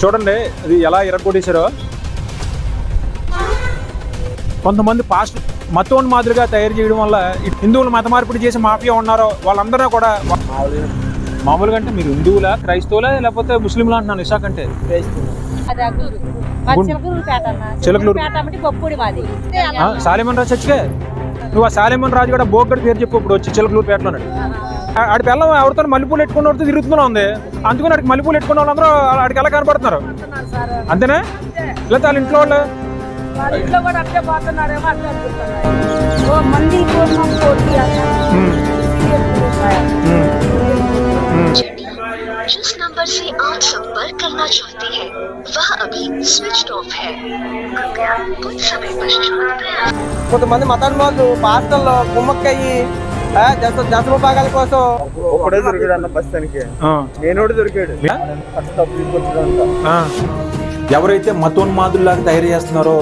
చూడండి ఇది ఎలా ఎరగొట్టేశారో కొంతమంది పాస్ట్ మతోన్ మాదిరిగా తయారు చేయడం వల్ల హిందువులు మత మార్పిడి చేసి మాఫియా ఉన్నారో వాళ్ళందరూ కూడా మామూలుగా అంటే మీరు హిందువులా క్రైస్తవులా లేకపోతే ముస్లింలా అంటున్నాను ఇషాక్ అంటే? సాలేమన్ రాజు చచ్చికే నువ్వు ఆ సాలేమన్ రాజు కూడా బోగ్గడి పేరు చెప్పు ఇప్పుడు వచ్చి చిలకలూరు పేటలో ఆడి పిల్లం ఎవరితో మల్లెపూలు ఎట్టుకున్న వాడితో తిరుగుతూనే ఉంది అందుకని ఆడికి మల్లెపూలు ఎట్టుకున్న వాళ్ళందరూ ఆడికి ఎలా కనపడుతున్నారు అంతేనా లేకపోతే వాళ్ళ ఇంట్లో వాళ్ళు ఇంట్లో కూడా అట్లే పోతున్నారేమో అట్లే అనుకుంటున్నారు ఓ మంది కోసం పోటీ ఉమ్, ఉమ్, ఉమ్. जिस नंबर से आप संपर्क करना चाहते हैं वह अभी स्विच ऑफ है कृपया कुछ समय पश्चात प्रयास కొంతమంది మతాన్మాలు పాస్టల్లో కుమ్మక్కయ్యి దశ దశమ భాగాల కోసం. ఒకడే దొరికాడు అన్న ఆ. నేనోడు దొరికాడు. ఆ? ఎవరైతే మతోన్మాదుల్లాగా తయారు చేస్తున్నారో